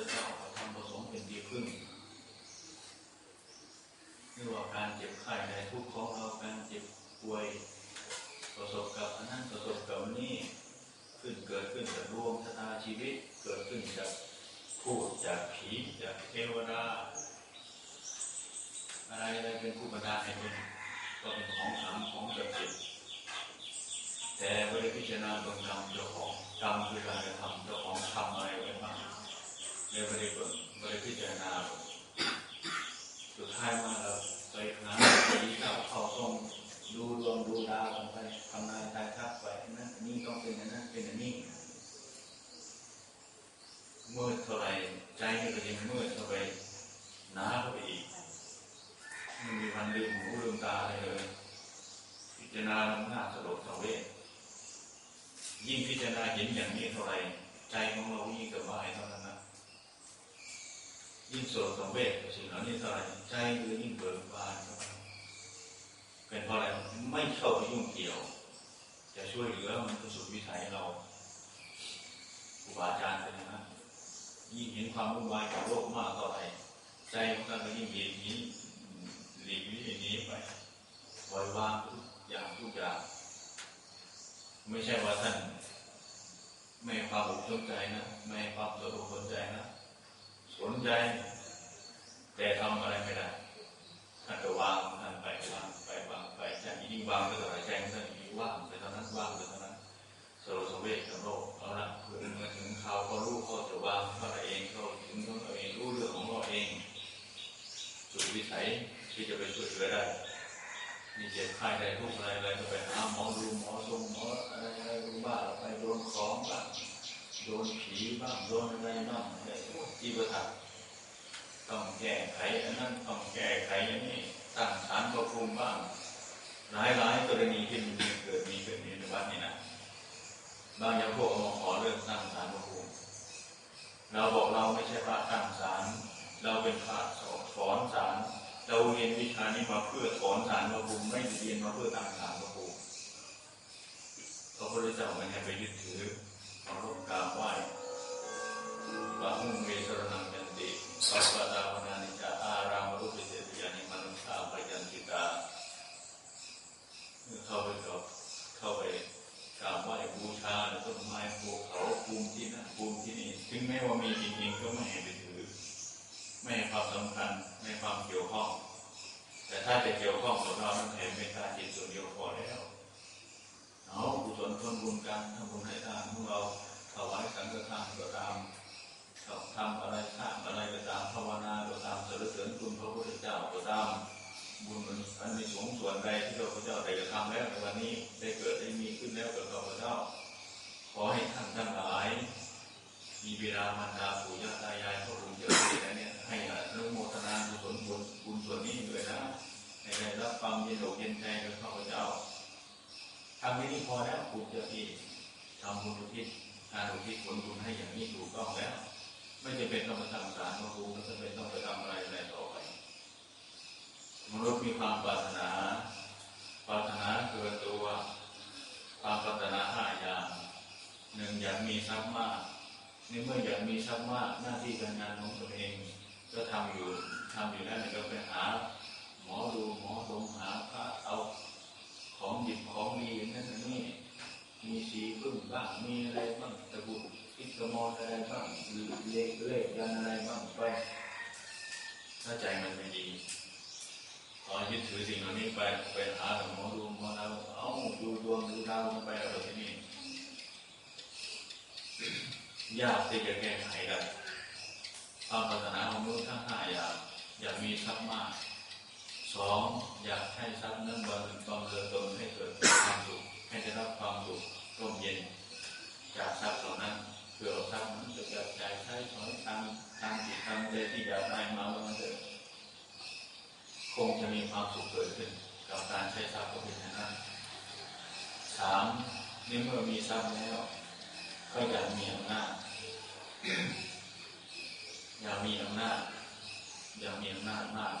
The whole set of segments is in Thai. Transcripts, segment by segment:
ธเจ้าพระธรรมพระสงฆ์เป็นที่พึ่งไม่ว่าการเจ็บไข้ในทุกของเราการเจ็บป่วย ประสบกับอันนั้นประสบกับนี้ขึ้นเกิดขึ้นจากดวงชะตาชีวิตเกิดขึ้นจากพูดจากผีจากเทวดาอะไรอะไรเป็นผู้บันดาลให้เป็นก็เป็นของขลังของศักดิ์สิทธิ์แต่ไม่ได้พิจารณาตรงกรรมเจ้าของกรรมคือการกระทำเจ้าของทำอะไรไว้บ้าง เลยไม่ได้เปิดไม่ได้พิจารณาสุดท้ายมาเราไปหาผีเจ้าเข้าทรงดูดวงดูดาวกันไปทำนายทายทักไปนั่นนี่ต้องเป็นอันนั้นเป็นอันนี้มืดเท่าไรใจก็ยังมืดเข้าไปหนาเข้าไปอีกไม่มีวันลืมหูลืมตาเลยพิจารณาลงหน้าสลดสเวชยิ่งพิจารณาเห็นอย่างนี้เท่าไรใจของเรายิ่งกระบายเท่านั้นนะ ยิ่งสลดสังเวชสิ่งเหล่านี้เท่าไหรใจคือยิ่งเบิกบานเท่านั้นเป็นเพราะอะไรไม่เข้าไปยุ่งเกี่ยว จะช่วยเหลือมันคือสุดวิสัยเราครูบาอาจารย์เป็นนั้นยิ่งเห็นความวุ่นวายของโลกมากเท่าไหร่ใจของท่านก็ยิ่งหลีกนีหลีกหนีนี้ไปปล่อยวางทุกอย่างทุกอย่างไม่ใช่ว่าท่านไม่ความอกสนใจนะไม่ความสนอกสนใจนะ สนใจ แต่ทำอะไรไม่ได้ท่านก็วางท่านไปวางไปวางไปใจยิ่งวางไปเท่าไหร่ใจท่านยิ่งว่างไปเท่านั้นว่างไปเท่านั้นสโลสเวทกับโลกเอาละเพื่อเมื่อถึงเขาเขารู้เขาจะวางเขาเองเขาถึงของเขาเองรู้เรื่องของเราเองสุดวิสัยที่จะไปช่วยเหลือได้มีเจ็บไข้ได้ทุกอะไรอะไรก็ไปหาหมอดูหมอทรงหมออะไรอะไรดูบ้าไปโดนของบ้าง โดนผีบ้างโดนอะไรบ้างอะไรจีบถักต้องแก้ไขอันนั้นต้องแก้ไขอันนี้ตั้งฐานประภูมิบ้างหลายหลายกรณีที่มันเกิดมีเกิดมีในวัดนี่นะบางอย่างพวกเอามาขอเรื่องตั้งฐานประภูมิเราบอกเราไม่ใช่พระตั้งศาลเราเป็นพระสอนสอนศาลเราเรียนวิชานี้มาเพื่อสอนศาลประภูมิไม่ได้เรียนมาเพื่อตั้งศาลประภูมิพระพุทธเจ้าไม่ให้ไปยึดถือ เคารพกราบไหว้ว่ามุ่งเวสรนังยันติสัพพะดาวนานิจาอารามรุปิเสติยานิมนุษาปยันติกาเข้าไปกับเข้าไปกราบไหว้บูชาต้นไม้ภูเขาภูมิที่นั่นภูมิที่นี่ถึงแม้ว่ามีจริงๆก็ไม่ให้ไปถือ ไม่ให้ความสำคัญไม่ความเกี่ยวข้อง แต่ถ้าจะเกี่ยวข้องกับเราต้องเห็นเป็นกาจิตส่วนเดียวพอแล้วเอากุศลทนบุญกันทำบุญให้ทานของเรา มีความปรารถนา ปรารถนาเกินตัว ความปรารถนาห้าอย่างหนึ่งอยากมีทรัพย์มากในเมื่ออยากมีทรัพย์มากหน้าที่การงานของตนเอง ก็ทำอยู่ทำอยู่แล้วเนี่ยก็ไปหา หมอดูหมอดมหาพระเอาของหยิบของดีนั้นอย่างนี้มีสีพึ่งบ้างมีอะไรบ้างตะกุอิสมอนอะไรบ้างหรือเลขเลขยันอะไรบ้างไปถ้าใจมัน ถือสิ่งเหล่านี้ไปไปหาหมอดูหมอดาวเอาดูดวงดูดาวมันไปอะไรที่นี่ยากที่จะแก้ไขได้ความปรารถนาของมนุษย์ทั้งห้าอย่างอยากมีทรัพย์มากสองอยากให้ทรัพย์นั้นบำเพ็ญบำเพ็ญตนให้เกิดความสุขให้ได้รับความสุขร่มเย็น จากทรัพย์เหล่านั้นเพื่อทรัพย์นั้นจะจับจ่ายใช้สอยทางทางจิตทางใจที่อยากได้มาแล้วมันจะ คงจะมีความสุขเกิดขึ้นกับการใช้ทรัพย์ก็เป็นอย่างนั้นสามในเมื่อมีทรัพย์แล้ว ก็อยากมีอำนาจอยากมีอำนาจอยากมีอำนาจมาก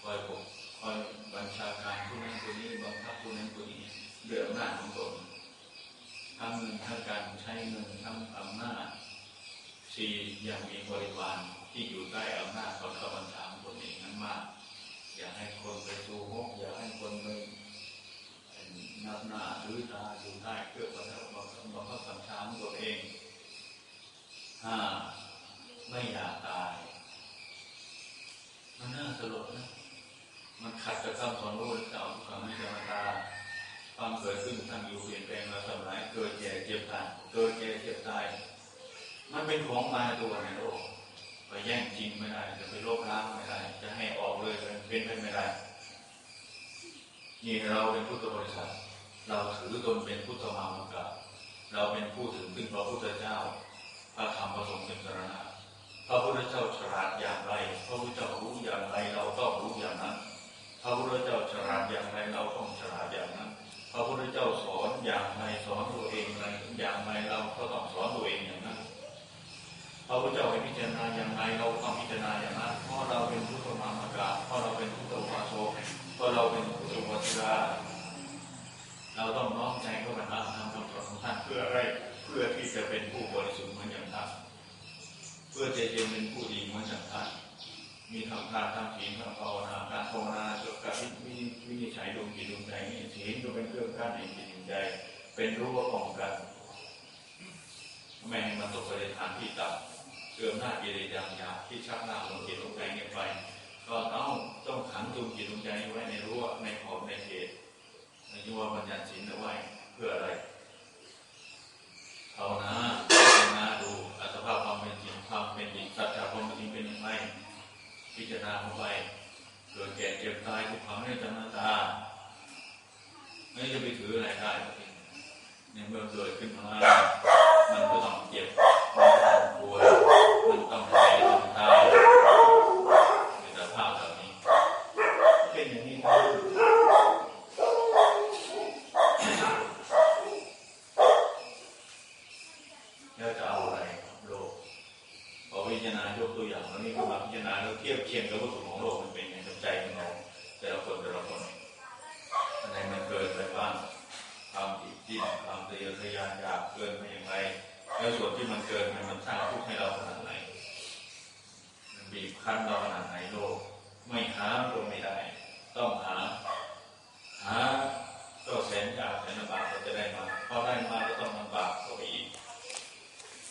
คอยปกคอยบัญชาการผู้นั้นผู้นี้บังคับผู้นั้นผู้นี้ด้วยอำนาจของตนทั้งเงินทั้งการใช้เงินทั้งอำนาจสี่อยากมีบริวารที่อยู่ใต้อำนาจของกบัญชาของตนเองนั้นมาก อยากให้คนไปสู่หกอยากให้คนไปนับหน้าหรือตาดูใต้เพื่อประทับบังคับบังคับบัญชาของตนเองห้าไม่อยากตาย มันน่าสลดนะ มันขัดกับคำสอนพระพุทธเจ้าทุกคำให้ธรรมตาความเกิดขึ้นตั้งอยู่เปลี่ยนแปลงเราทำร้ายเกิดแก่เจ็บตายเกิดแก่เจ็บตาย มันเป็นของมาตัวในโลก แย่งจริงไม่ได้จะไปลบล้างไม่ได้ จะให้ออกเลยเป็นไปไม่ได้นี่เราเป็นพุทธบริษัท เราถือตนเป็นพุทธมามกะเราเป็นผู้ถึงซึ่งพระพุทธเจ้า พระธรรมพระสงฆ์เป็นสรณะพระพุทธเจ้าฉลาดอย่างไร พระพุทธเจ้ารู้อย่างไร เราต้องรู้อย่างนั้น พระพุทธเจ้าฉลาดอย่างไรเราต้องฉลาดอย่างนั้น พระพุทธ เป็นรู้ว่าป้องกันไม่ให้มันตกไปในทางที่ต่ำเสื่อมหน้ากิเลสอย่างยาที่ชักหน้าลงจิตดวงใจเนี่ยไป ก็ต้องต้องขังดวงจิตดวงใจไว้ในรั้วในขอบในเขตในยวบัญญัติศีลเอาไว้เพื่ออะไรภาวนาภาวนาดูอัตภาพความเป็นจริงความเป็นจริงสัจจะความเป็นจริงเป็นยังไงพิจารณาเข้าไปเกิดแก่เจ็บตายทุกความให้จำนาตาไม่จะไปถืออะไรได้ ในเมื่อเกิดขึ้นมา มันก็ต้องเจ็บมันก็ต้องป่วยมันต้องแก่ต้องตายในสภาพแบบนี้เป็นอย่างนี้ครับ แล้วจะเอาอะไรกับโลกพอพิจารณายกตัวอย่างแล้วนี่ก็มาพิจารณาแล้วเทียบเคียงกับวัตถุของโลกมันเป็นยังไงกับใจของเราแต่ละคนแต่ละคนอะไรมันเกินไปบ้างความติดดิ้นความทะเยอทะยานอยากเกินไปอย่างไรแล้วส่วนที่มันเกินไปมันสร้างทุกข์ให้เราขนาดไหนมันบีบคั้นเราขนาดไหนโลก ไม่หาก็ไม่ได้ ต้องหา หาก็แสนยากแสนลำบากก็จะได้มาพ อได้มาก็ต้องลำบากเข้าไปอีก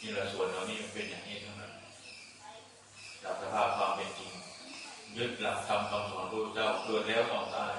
นี่ละส่วนเรานี่มันเป็นอย่างนี้เทั้งนั้นจากสภาพความเป็นจริง ยึดหลักธรรมคำสอนพระเจ้าเกิดแล้วต้องตาย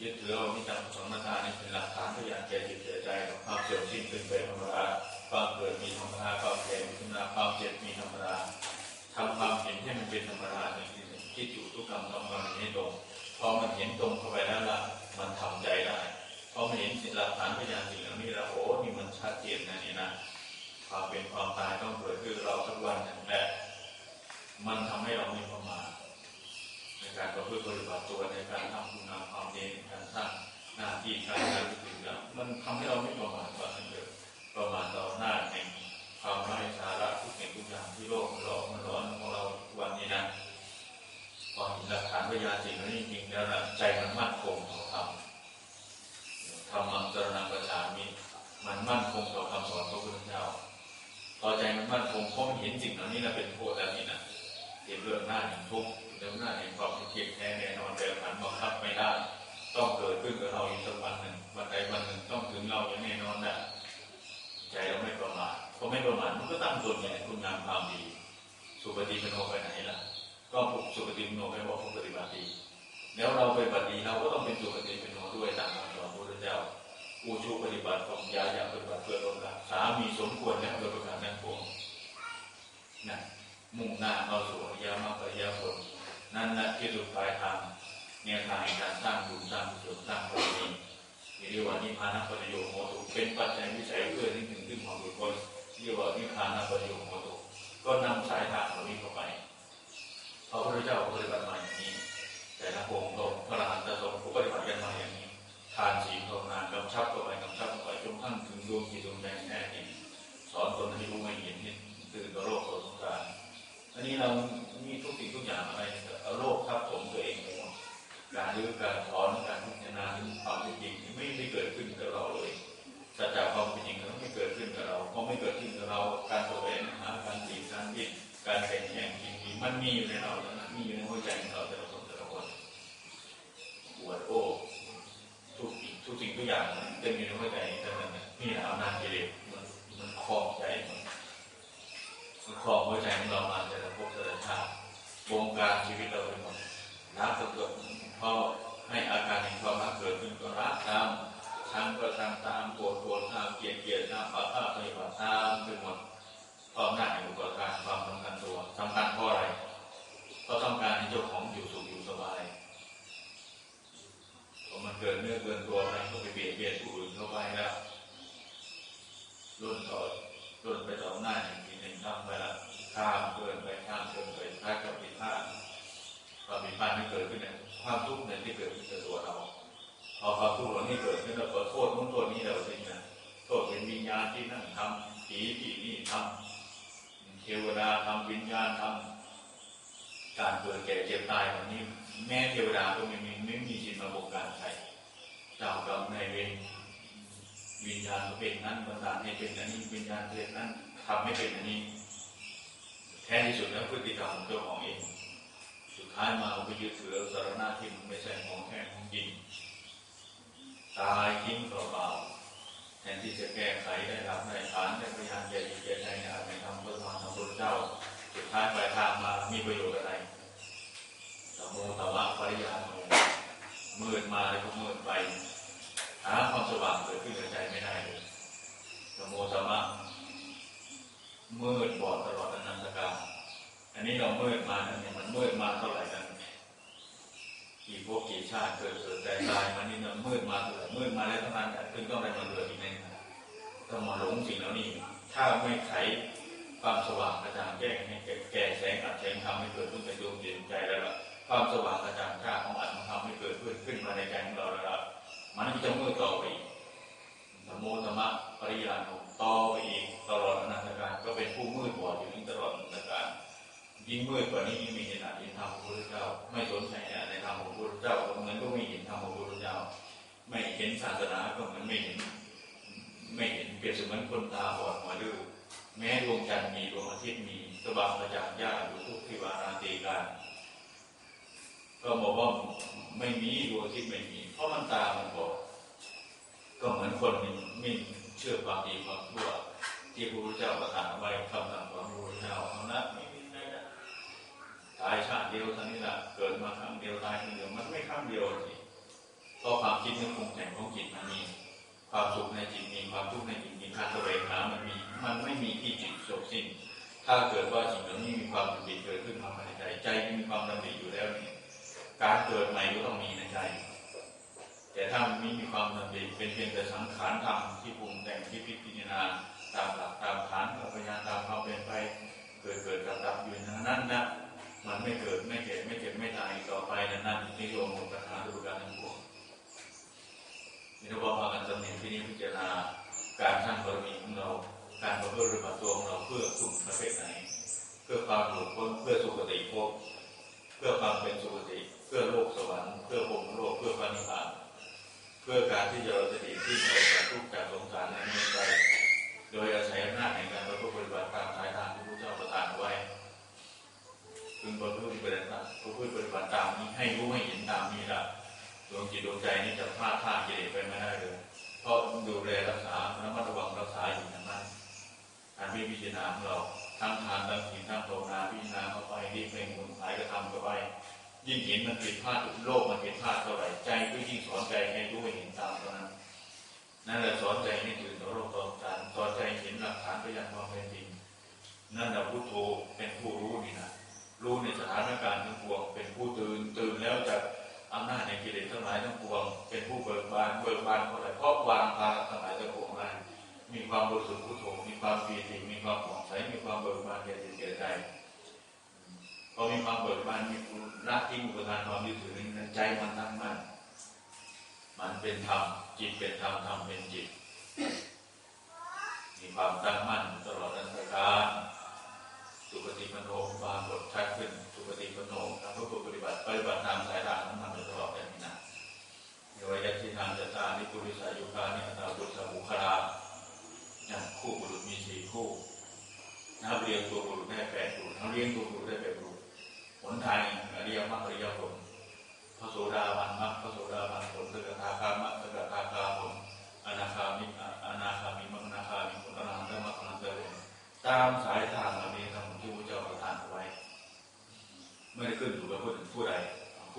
ยึดถือเอานิจจังสมนานนี่เป็นหลักฐานพยานแก่จิตแก่ใจของความเสื่อมสิ้นเป็นไปธรรมดาความเกิดมีธรรมดาความแก่มีธรรมดาความเจ็บมีธรรมดาทำความเห็นให้มันเป็นธรรมดาอย่างนี้คิดอยู่ทุกคำทำความเห็นให้ตรงพอมันเห็นตรงเข้าไปแล้วล่ะมันทำใจได้ พอมาเห็นสิ่งหลักฐานพยานสิ่งเหล่านี้แล้วโอ้นี่มันชัดเจนนะนี่นะความเป็นความตายต้องเกิดขึ้นเราสักวันหนึ่งแหละมันทำให้เรามีประมาทในการประพฤติปฏิบัติตัวในการทำคุณงามความดีในการสร้างหน้าที่การงานทุกอย่างมันทำให้เรา ขึ้นกับเราอีกสักวันหนึ่งวันใดวันหนึ่งต้องถึงเราอย่างแน่นอนนะใจเราไม่ประมาทพอไม่ประมาทมันก็ตั้งตนอย่างคุณงามความดี สุปฏิปโนไปไหนล่ะ ก็ผูกสุปฏิปโนไปบอกผู้ปฏิบัติดีแล้วเราไปปฏิบัติดีเราก็ต้องเป็นสุปฏิปโนด้วยตามคำสอนพระพุทธเจ้าผู้ชูปฏิบัติของยาอยาปฏิบัติเพื่อโลกสามีสมควรแล้วโดยประการทั้งปวงนะมุ่งหน้าเอาสู่อริยมรรคอริยผลนั่นแหละที่สุดปลายทาง แนวทางการสร้างบุญสร้างกุศลสร้างบารมีเรียกว่านิพพานะประโยชน์โมตุเป็นปัจจัยวิสัยเพื่อที่ถึงขึ้นของบุคคลเรียกว่านิพพานะประโยชน์โมตุก็นำสายทาง การแข่งแข่งจริงมันมีอยู่ในเราแล้วนะมีอยู่ในหัวใจของเราแต่ละคนแต่ละคนปวดโอ้ทุกสิ่งทุกสิ่งทุกอย่างเต็มอยู่ในหัวใจแต่มันนี่แหละอำนาจกิเลสมันมันครอบใจมันมันครอบหัวใจของเรามาแต่ละภพแต่ละชาติวงการชีวิตเราไปหมดรักก็เกิดเพราะให้อาการแห่งความรักเกิดขึ้นก็รักตามชังก็ชังตามโกรธโกรธตามเกลียดเกลียดตามปาฆาตปฏิบัติตามไปหมด ความหน้าแห่งอุปการความสำคัญตัวสำคัญเพราะอะไรเพราะต้องการให้เจ้าของอยู่สุขอยู่สบายพอมันเกิดเนื้อเกินตัวอะไรก็ไปเบียดเบียนผู้อื่นเข้าไปแล้วรุ่นต่อรุ่นไปต่อหน้าอย่างทีหนึ่งทำไปละข้ามเกินไปข้ามเกินไปท้ายกับผิดพลาดความผิดพลาดที่เกิดขึ้นเนี่ยความทุกข์เนี่ยที่เกิดขึ้นกับตัวเราพอความทุกข์เหล่านี้เกิดขึ้นเราก็โทษนู้นโทษนี้เราจริงนะโทษเป็นวิญญาณที่นั่นทำผีที่นี่ทำ เทวดาทำวิญญาณทำการเกิดแก่เจ็บตายวันนี้ แม่เทวดาก็ไม่มีไม่มีจิตมาบงการใครเจ้ากรรมนายเวรวิญญาณก็เป็นนั้นบันดาลให้เป็นอันนี้วิญญาณเป็นนั้นทำให้เป็นอันนี้ แท้ที่สุดแล้วพฤติกรรมของเจ้าของเองสุดท้ายมาไปยึดถือสารณะที่มันไม่ใช่ของแท้ของจริงตายทิ้งเปล่าๆ ทนที่จะแก้ไขได้รับได้ฐานได้พยายามใจดีใจใจในอาจในทำเพื่อมาทำพระเจ้าสุดท้ายปลายทางมามีประโยชน์อะไรสมโมตวะปริยาโนมืดมาแล้วก็มืดไปหาความสว่างเกิดขึ้นในใจไม่ได้เลยสมโมตวะมืดบอดตลอดอนันตกาลอันนี้เรามืดมาเนี่ยมันมืดมาเท่าไหร่กัน กี่พวกกี่ชาติเกิดเกิดแต่ตายมานี่เรามืดมาเท่าไหร่มืดมาแล้วทั้งนั้นขึ้นต้องได้มาเกิดอีกในนั้นต้องมาหลงสิ่งเหล่านี้ถ้าไม่ไขความสว่างกระจ่างแจ้งให้แก่แสงอัดแสงทำให้เกิดขึ้นในดวงจิตใจแล้วล่ะความสว่างกระจ่างข้าของอัตธรรมให้เกิดขึ้นขึ้นมาในใจของเราแล้วครับมันก็จะมืดต่อไปธรรมโมธรรมะปริยานุต่อไปอีกตลอดอนันตการก็เป็นผู้มืดบอดอยู่นี้ตลอดอนันตกา ยิ่งมืดกว่านี้ยิ่งไม่เห็นอาจเห็นธรรมของพระพุทธเจ้า ไม่สนใจในธรรมของพระพุทธเจ้าเหมือนก็ไม่เห็นธรรมของพระพุทธเจ้า ไม่เห็นศาสนาก็เหมือนไม่เห็น ไม่เห็นเปรียบเสมือนคนตาบอดหัวดื้อแม้ดวงจันทร์มีดวงอาทิตย์มีสว่างกระจ่างยาอยู่ทุกที่วาราตีการก็บอกว่าไม่มีดวงอาทิตย์ไม่มีเพราะมันตามันบอกก็เหมือนคนไม่เชื่อความดีความชั่วที่พระพุทธเจ้าประทานเอาไว้คำสั่งของพระพุทธเจ้าเอานะไม่มีอะไรนะ ตายชาติเดียวเท่านี้แหละเกิดมาครั้งเดียวตายครั้งเดียวมันไม่ครั้งเดียวสิเพราะความคิดนึกปรุงแต่งของจิตมันมี ความสุขในจิตมีความทุกข์ในจิตมีการแสวงหามันมีมันไม่มีที่จิตจบสิ้น ถ้าเกิดว่าสิ่งเหล่านี้มีความดำริเกิดขึ้นมาภายในใจใจมีความดำริอยู่แล้วนี่การเกิดใหม่ก็ต้องมีในใจแต่ถ้ามันไม่มีความดำริเป็นเพียงแต่สังขารธรรมที่ปรุงแต่งที่พิจารณาตามหลักตามฐานปัญญาตามความเป็นไป เกิดเกิดกับดับอยู่นั้นนะ มันไม่เกิดไม่เกิดไม่เจ็บไม่ตายต่อไปนั้นนั่นนิยมของปัญหาดูการทั้งปวงนี่เราบอกกันสำเนียงที่นี้พิจารณาการสร้างบารมีของเรา การประพฤติปฏิบัติตัวของเราเพื่อสุขประเภทไหน เพื่อความหลุดพ้นเพื่อสุคติภพเพื่อความเป็นสุคติ เพื่อโลกสวรรค์เพื่อภพโลกเพื่อพระนิพพาน เพื่อการที่จะเราจะดีที่เราจากทุกข์จากสงสาร จิตดวงใจนี่จะพลาดท่ากิเลสไปไม่ได้เลยเพราะดูแลรักษาระมัดระวังรักษาอยู่อย่างนั้นการพิจารณาของเราทั้งทานทั้งศีลทั้งภาวนาพิจารณาเข้าไปรีบเป็นหมุนหายกระทำเข้าไปยิ่งเห็นมันผิดพลาดโลกมันผิดพลาดเท่าไหร่ใจก็ยิ่งสอนใจให้รู้เห็นตาม กบานแก่จิตแก่ใจพอมีความเบิกบานมีรักที่อุปทานความยึดถือในใจมันตั้งมั่นมันเป็นธรรมจิตเป็นธรรมธรรมเป็นจิต มีความตั้งมั่นตลอดนั้น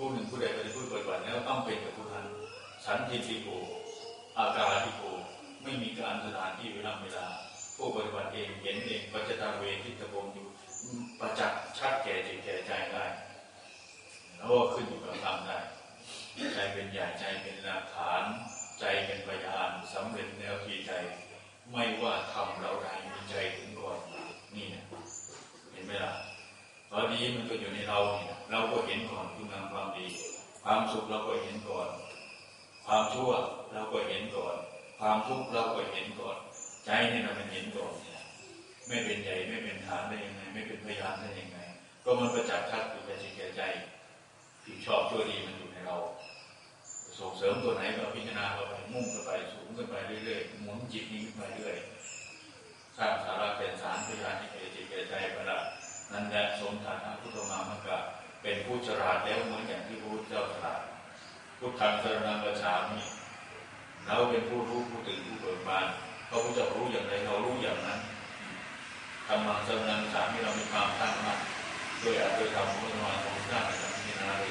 ผู้หนึ่งผู้ใดไปพูดปฏิบัติแล้วต้องเป็นกับผู้นั้นสันติติโกอาการติโกไม่มีการสถานที่เวลาเวลา ผู้ปฏิบัติเองเห็นเองปัจจตาเวทิตะบงอยู่ประจักษ์ชัดแก่จิตแก่ใจได้แล้วก็ขึ้นอยู่กับธรรมได้ ใจเป็นใหญ่ใจเป็นหลักฐาน ใจเป็นพยานสำเร็จแนวทีใจ ไม่ว่าทำเราใดมีใจถึงก่อนนี่นะเห็นไหมล่ะ ตอนนี้มันก็อยู่ในเราเนี่ยเราก็เห็นก่อนคุณงามความดี ความสุขเราก็เห็นก่อน ความชั่วเราก็เห็นก่อน ความทุกข์เราก็เห็นก่อน ใจเนี่ยเรามันเห็นก่อนเนี่ยไม่เป็นใหญ่ไม่เป็นฐานได้ยังไง ไม่เป็นพยานได้ยังไง ก็มันประจักษ์ชัดอยู่ในจิตใจใจที่ชอบชั่วดีมันอยู่ในเราส่งเสริมตัวไหนก็พิจารณาเข้าไปมุ่งเข้าไปสูงขึ้นไปเรื่อยๆหมุนจิตนี้ขึ้นไปเรื่อยสร้างสาระเป็นสารพยานให้แก่จิตแก่ใจปละ นั่นแหละสมฐานะพุทธมามกะเป็นผู้ฉลาดแล้วเหมือนอย่างที่พระพุทธเจ้าฉลาดทุกทางสรนังประชามิเราเป็นผู้รู้ผู้ตื่นผู้เบิกบานพระพุทธเจ้ารู้อย่างไรเรารู้อย่างนั้นธรรมังสรนังประชามิเรามีความตั้งมั่นโดยอาจโดยธรรมของพระมาของพระในธรรมที่นาเลย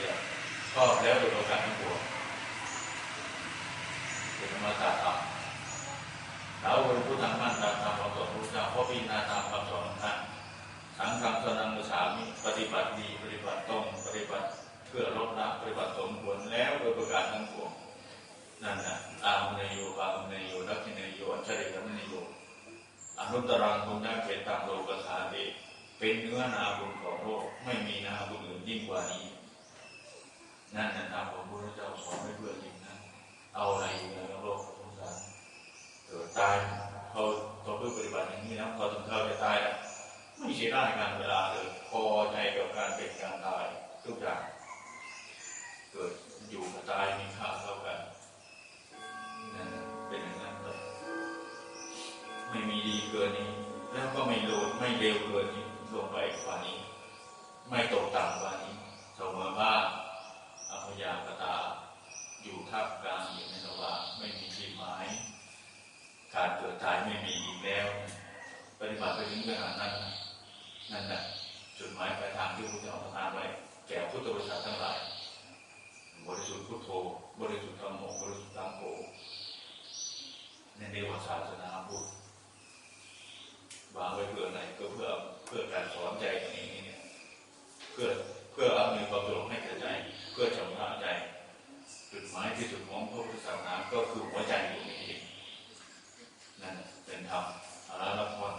ชอบแล้วโดยประการทั้งปวงเป็นธรรมศาสตร์ธรรมเราเป็นผู้ตั้งมั่นตามคำสอนของพระพุทธเจ้าเพราะพิจารณาตามคำสอนของท่าน สังฆังสนังมุสามิปฏิบัติดีปฏิบัติตรงปฏิบัติเพื่อลดละปฏิบัติสมควรแล้วโดยประการทั้งปวงนั่นนะอามเนโยปามเนโยดักขิเนโยอัจฉริยมเนโยอนุตรังคุณนักเป็นตังโลกสาติเป็นเนื้อนาบุญของโลกไม่มีนาบุญอื่นยิ่งกว่านี้ นั่นนะตามของพระเจ้าสอนไว้เพื่อยิ่งนั้นเอาอะไรอยู่ในโลกของสารเกิดตายเขาเขาเพื่อปฏิบัติอย่างนี้นะพอถึงเขาจะตายแล้ว ไม่เสียดายการเวลาเลยพอใจกับการเป็นการตายทุกอย่าง เกิดอยู่กับตายมีค่าเท่ากันนั่นเป็นอย่างนั้นเลยไม่มีดีเกินนี้ แล้วก็ไม่โลดไม่เร็วเกินนี้ลงไปกว่านี้ ไม่ตกต่ำกว่านี้เสมอบ้านอภยากตา อยู่ท่ามกลางอยู่ในระหว่างไม่มีที่หมายการเกิดตายไม่มีอีกแล้ว ปฏิบัติไปถึงขนาดนั้นนะ นั่นแหละจุดหมายปลายทางที่พระเจ้าประทานไว้แก่พุทธบริษัททั้งหลาย บริสุทธิ์พุทโธบริสุทธิ์ธรรมโมบริสุทธิ์ธรรมโมในเรียกว่าศาสนาพุทธวางไว้เพื่อไหนก็เพื่อเพื่อการสอนใจตัวเองเนี่ยเพื่อเพื่ออำนวยความสะดวกให้แก่ใจ เพื่อชำระใจ จุดหมายที่สุดของพระพุทธศาสนาก็คือหัวใจอยู่นี่เองนั่นเป็นธรรมอรหัตผล